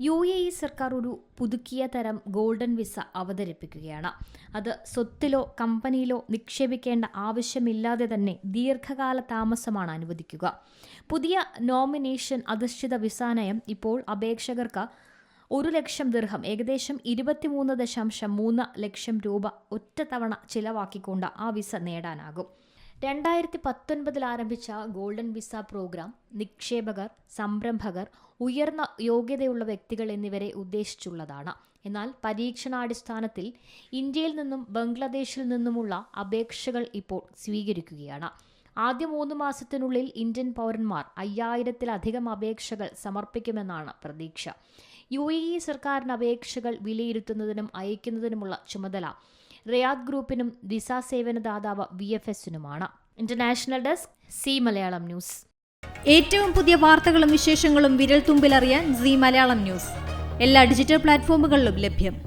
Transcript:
U A E സർക്കാർ ഒരു പുതുക്കിയ തരം ഗോൾഡൻ വിസ അവതരിപ്പിക്കുകയാണ്. അത് സ്വത്തിലോ കമ്പനിയിലോ നിക്ഷേപിക്കേണ്ട ആവശ്യമില്ലാതെ തന്നെ ദീർഘകാല താമസമാണ് അനുവദിക്കുക. പുതിയ നോമിനേഷൻ അധിഷ്ഠിത വിസ നയം ഇപ്പോൾ അപേക്ഷകർക്ക് ഒരു ലക്ഷം ദീർഘം ഏകദേശം ഇരുപത്തിമൂന്ന് ദശാംശം മൂന്ന് ലക്ഷം രൂപ ഒറ്റത്തവണ ചിലവാക്കിക്കൊണ്ട് ആ വിസ നേടാനാകും. രണ്ടായിരത്തി പത്തൊൻപതിൽ ആരംഭിച്ച ഗോൾഡൻ വിസ പ്രോഗ്രാം നിക്ഷേപകർ സംരംഭകർ ഉയർന്ന യോഗ്യതയുള്ള വ്യക്തികൾ എന്നിവരെ ഉദ്ദേശിച്ചുള്ളതാണ്. എന്നാൽ പരീക്ഷണാടിസ്ഥാനത്തിൽ ഇന്ത്യയിൽ നിന്നും ബംഗ്ലാദേശിൽ നിന്നുമുള്ള അപേക്ഷകൾ ഇപ്പോൾ സ്വീകരിക്കുകയാണ്. ആദ്യ മൂന്ന് മാസത്തിനുള്ളിൽ ഇന്ത്യൻ പൗരന്മാർ അയ്യായിരത്തിലധികം അപേക്ഷകൾ സമർപ്പിക്കുമെന്നാണ് പ്രതീക്ഷ. യു എ ഇ സർക്കാരിന് അപേക്ഷകൾ വിലയിരുത്തുന്നതിനും അയക്കുന്നതിനുമുള്ള ചുമതല റിയാദ് ഗ്രൂപ്പിനും വിസ സേവനദാതാവ് V F എസിനുമാണ്. International desk C Malayalam news. ഏറ്റവും പുതിയ വാർത്തകളും വിശേഷങ്ങളും വിരൽ തുമ്പിലറിയാൻ സി മലയാളം ന്യൂസ്. എല്ലാ ഡിജിറ്റൽ പ്ലാറ്റ്ഫോമുകളിലും ലഭ്യം.